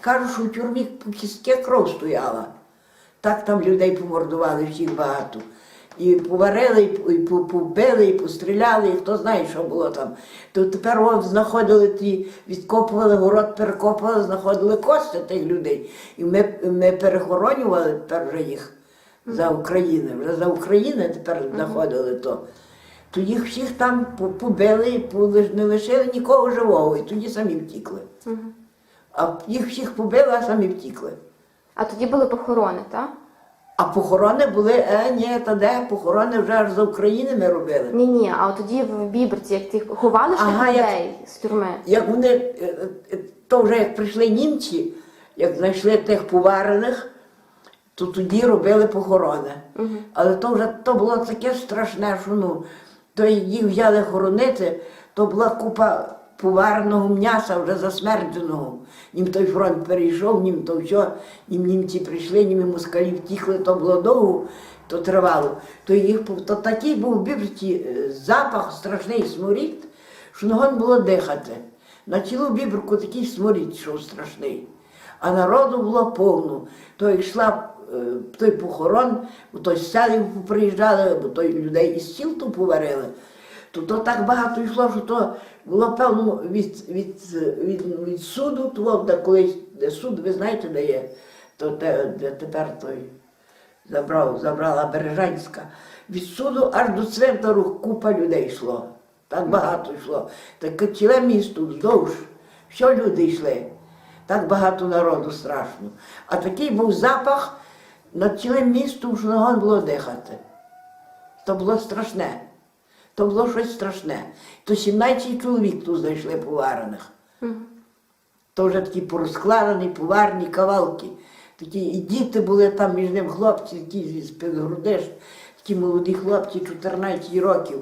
Кажуть, що в тюрмі по кістке кров стояла. Так там людей помордували всіх багато. І поварили, і побили, і постріляли, і хто знає, що було там. То тепер знаходили ті, відкопували город, перекопували, знаходили кости тих людей. І ми, ми перехоронювали тепер вже їх за України. Вже за України тепер знаходили то. То їх всіх там побили, не лишили нікого живого, і тоді самі втікли. А їх всіх побили, а самі втікли. А тоді були похорони, так? А похорони були, е, ні, та де, похорони вже аж за України ми робили. Ні, ні, а от тоді в Біберці, як тих ховали тих Ага, як- людей з тюрми. Як вони, е, е, то вже як прийшли німці, як знайшли тих поварених, то тоді робили похорони. Але то вже то було таке страшне, що ну, то їх взяли хоронити, то була купа повареного м'яса вже засмердженого. Нім той фронт перейшов, нім то все, нім німці прийшли, нім москалі втікли, то було довго, то тривало. То їх то такий був в Біберці е, запах, страшний сморід, що можна було дихати. На цілу біберку такий сморід йшов страшний. А народу було повно. То як йшла е, той похорон, то з селів приїжджали, бо то людей із сіл то поварили. То, то так багато йшло, що то було певно від, від, від, від суду, того, де суд, ви знаєте, де є, то те, де тепер той забрав, забрала Бережанська. Від суду аж до цвинтару купа людей йшло. Так багато йшло. Таке ціле місто вздовж. Що люди йшли? Так багато народу страшно. А такий був запах над цілим містом, що не було дихати. То було страшне. То було щось страшне. То 17 чоловік тут знайшли поварених. То вже такі порозкладені, поварні кавалки. Такі і діти були там між ним хлопці, які з під грудиш, такі молоді хлопці, 14 років.